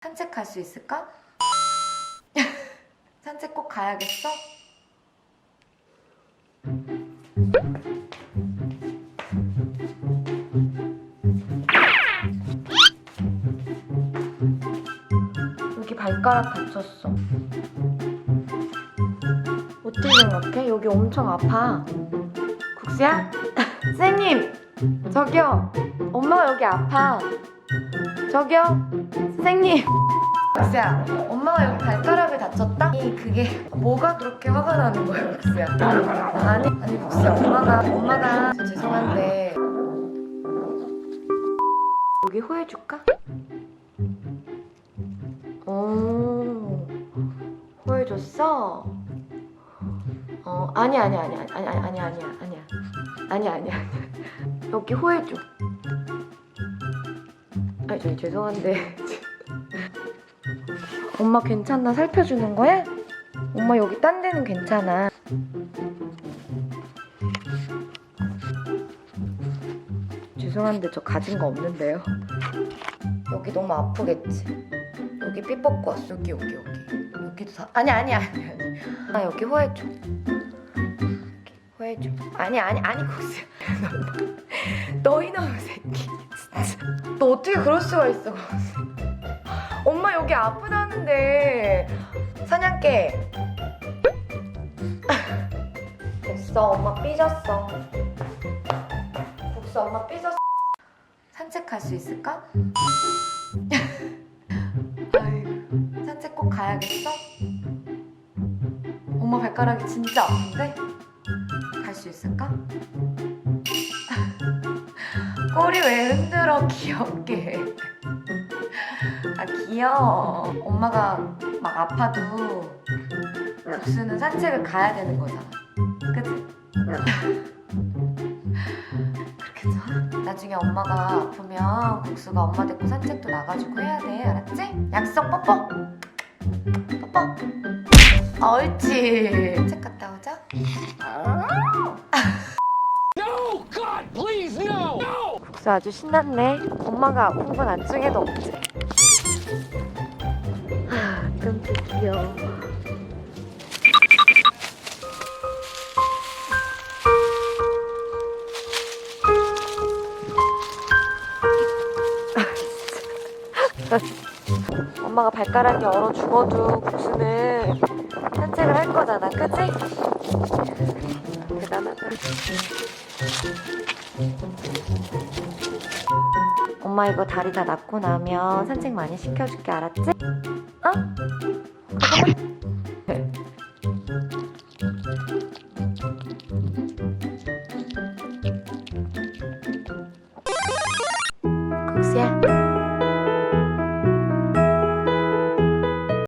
산책할 수 있을까? 산책 꼭 가야겠어? 여기 발가락 다쳤어. 어떻게 생각해? 여기 엄청 아파. 국수야? 선생님! 저기요! 엄마가 여기 아파. 저기요 선생님. 박수야 엄마가 여기 발가락을 다쳤다? 이 그게 뭐가 그렇게 화가 나는 거야 박수야 아니 아니 박수야 엄마가 엄마가 죄송한데. 여기 호해 줄까? 오 호해 줬어? 어 아니 아니 아니 아니 아니 아니 아니야 아니야. 아니 아니 여기 호해 줘. 아, 저희 죄송한데. 엄마 괜찮나 살펴주는 거야? 엄마 여기 딴 데는 괜찮아. 죄송한데 저 가진 거 없는데요. 여기 너무 아프겠지? 여기 삐 뽑고 왔어. 여기 여기 여기. 여기도 다 아니 아니 아니. 아 여기 호해줘. 여기 호해 줘. 아니 아니 아니 국수야. 너 이놈의 새끼. 너 어떻게 그럴 수가 있어? 엄마 여기 아프다는데 사냥개. 됐어 엄마 삐졌어. 국수 엄마 삐졌어. 산책할 수 있을까? 아이고 산책 꼭 가야겠어? 엄마 발가락이 진짜 아픈데? 갈 수 있을까? 꼬리 왜 흔들어? 귀엽게. 아 귀여워. 엄마가 막 아파도 국수는 산책을 가야 되는 거잖아. 그치? 좋아? 나중에 엄마가 아프면 국수가 엄마 데리고 산책도 나가지고 해야 돼. 알았지? 약속 뽀뽀. 뽀뽀. 아, 옳지. 산책 갔다 오자 국수 아주 신났네. 엄마가 아픈 건 안중에도 없지. 아, 끔찍해요. 엄마가 발가락이 얼어 죽어도 국수는 산책을 할 거잖아, 그치? 대단하다. 엄마 이거 다리 다 낫고 나면 산책 많이 시켜줄게 알았지? 어? 그거만- 국수야